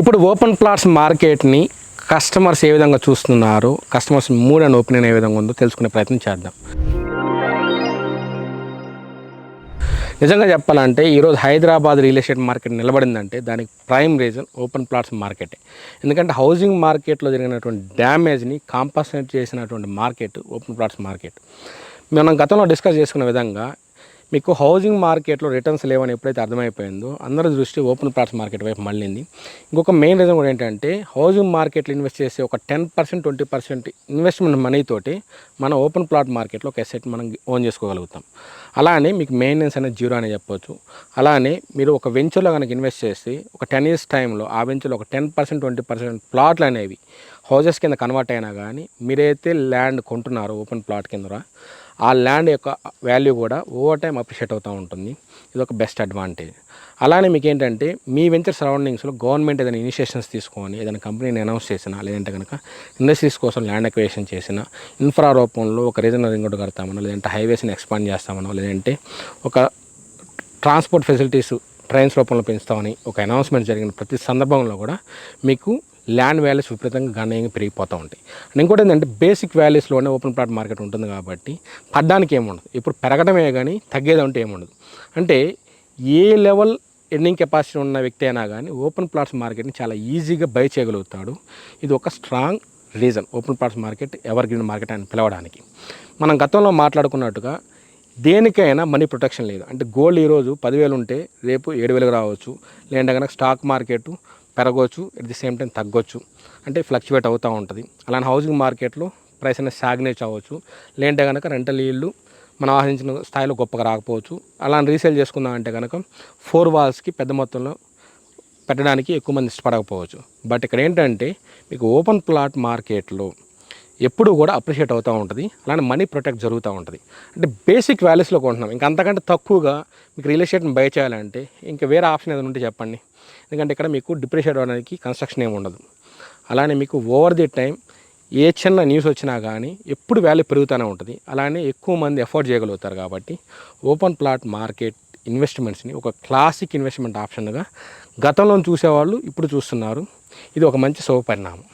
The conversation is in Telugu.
ఇప్పుడు ఓపెన్ ప్లాట్స్ మార్కెట్ని కస్టమర్స్ ఏ విధంగా చూస్తున్నారు? కస్టమర్స్ మూడ్ అండ్ ఒపీనియన్ ఏ విధంగా ఉందో తెలుసుకునే ప్రయత్నం చేద్దాం. నిజంగా చెప్పాలంటే ఈరోజు హైదరాబాద్ రియల్ ఎస్టేట్ మార్కెట్ నిలబడిందంటే దానికి ప్రైమ్ రీజన్ ఓపెన్ ప్లాట్స్ మార్కెటే. ఎందుకంటే హౌసింగ్ మార్కెట్లో జరిగినటువంటి డ్యామేజ్ని కాంపన్సేట్ చేసినటువంటి మార్కెట్ ఓపెన్ ప్లాట్స్ మార్కెట్. మనం గతంలో డిస్కస్ చేసుకున్న విధంగా మీకు హౌసింగ్ మార్కెట్లో రిటర్న్స్ లేవని ఎప్పుడైతే అర్థమైపోయిందో అందరి దృష్టి ఓపెన్ ప్లాట్స్ మార్కెట్ వైపు మళ్ళింది. ఇంకొక మెయిన్ రీజన్ కూడా ఏంటంటే హౌసింగ్ మార్కెట్లో ఇన్వెస్ట్ చేసే ఒక ten percent twenty percent investment మనీతోటి మన ఓపెన్ ప్లాట్ మార్కెట్లో ఒక ఎసెట్ మనం ఓన్ చేసుకోగలుగుతాం. అలానే మీకు మెయింటెనెన్స్ అనేది జీరో అని చెప్పొచ్చు. అలానే మీరు ఒక వెంచర్లో కనుక ఇన్వెస్ట్ చేసి ఒక టెన్ ఇయర్స్ టైంలో ఆ వెంచర్లో ఒక టెన్ పర్సెంట్ ట్వంటీ పర్సెంట్ ప్లాట్లు అనేవి హౌజెస్ కింద కన్వర్ట్ అయినా కానీ మీరైతే ల్యాండ్ కొంటున్నారో ఓపెన్ ప్లాట్ కింద ఆ ల్యాండ్ యొక్క వాల్యూ కూడా ఓవర్ టైం అప్రిషియేట్ అవుతూ ఉంటుంది. ఇది ఒక బెస్ట్ అడ్వాంటేజ్. అలానే మీకు ఏంటంటే మీ వెంచర్ సరౌండింగ్స్లో గవర్నమెంట్ ఏదైనా ఇనిషియేషన్స్ తీసుకొని ఏదైనా కంపెనీని అనౌన్స్ చేసినా లేదంటే కనుక ఇండస్ట్రీస్ కోసం ల్యాండ్ అక్వేషన్ చేసిన ఇన్ఫ్రా రూపంలో ఒక రీజనల్ రింగ్ రోడ్ కడతామనో లేదంటే హైవేస్ని ఎక్స్పాండ్ చేస్తామనో లేదంటే ఒక ట్రాన్స్పోర్ట్ ఫెసిలిటీస్ ట్రైన్స్ రూపంలో పెంచుతామని ఒక అనౌన్స్మెంట్ జరిగిన ప్రతి సందర్భంలో కూడా మీకు ల్యాండ్ వాల్యూస్ విపరీతంగా గణనీయంగా పెరిగిపోతూ ఉంటాయి. అండ్ ఇంకోటి ఏంటంటే బేసిక్ వాల్యూస్లోనే ఓపెన్ ప్లాట్ మార్కెట్ ఉంటుంది కాబట్టి పడ్డానికి ఏముండదు. ఇప్పుడు పెరగడమే కానీ తగ్గేది అంటే ఏముండదు. అంటే ఏ లెవెల్ ఎర్నింగ్ కెపాసిటీ ఉన్న వ్యక్తి అయినా కానీ ఓపెన్ ప్లాట్స్ మార్కెట్ని చాలా ఈజీగా బై చేయగలుగుతాడు. ఇది ఒక strong reason open plots market evergreen market అని పిలవడానికి. మనం గతంలో మాట్లాడుకున్నట్టుగా దేనికైనా మనీ ప్రొటెక్షన్ లేదు. అంటే గోల్డ్ ఈరోజు పదివేలు ఉంటే రేపు ఏడు వేలకు రావచ్చు. లేదంటే కనుక స్టాక్ మార్కెట్ పెరగవచ్చు ఎట్ ది సేమ్ టైం తగ్గొచ్చు. అంటే ఫ్లక్చువేట్ అవుతూ ఉంటుంది. అలానే హౌసింగ్ మార్కెట్లో ప్రైస్ అనేది స్టాగ్నేట్ అవ్వచ్చు. లేదంటే కనుక రెంటల్ ఇల్లు మనం ఆశించిన స్థాయిలో గొప్పగా రాకపోవచ్చు. అలా రీసేల్ చేసుకుందాం అంటే కనుక ఫోర్ వాల్స్కి పెద్ద మొత్తంలో పెట్టడానికి ఎక్కువ మంది ఇష్టపడకపోవచ్చు. బట్ ఇక్కడ ఏంటంటే మీకు ఓపెన్ ప్లాట్ మార్కెట్లో ఎప్పుడు కూడా అప్రిషియేట్ అవుతూ ఉంటుంది. అలానే మనీ ప్రొటెక్ట్ జరుగుతూ ఉంటుంది. అంటే బేసిక్ వాల్యూస్లో కొంటున్నాం. ఇంకా అంతకంటే తక్కువగా మీకు రియల్ ఎస్టేట్ని బై చేయాలంటే ఇంకా వేరే ఆప్షన్ ఏదైనా ఉంటే చెప్పండి. ఎందుకంటే ఇక్కడ మీకు డిప్రిషియేట్ అవ్వడానికి కన్స్ట్రక్షన్ ఏమి ఉండదు. అలానే మీకు ఓవర్ ది టైం ఏ చిన్న న్యూస్ వచ్చినా కానీ ఎప్పుడు వాల్యూ పెరుగుతూనే ఉంటుంది. అలానే ఎక్కువ మంది ఎఫోర్డ్ చేయగలుగుతారు కాబట్టి ఓపెన్ ప్లాట్ మార్కెట్ ఇన్వెస్ట్మెంట్స్ని ఒక క్లాసిక్ ఇన్వెస్ట్మెంట్ ఆప్షన్గా గతంలో చూసేవాళ్ళు ఇప్పుడు చూస్తున్నారు. ఇది ఒక మంచి శుభపరిణామం.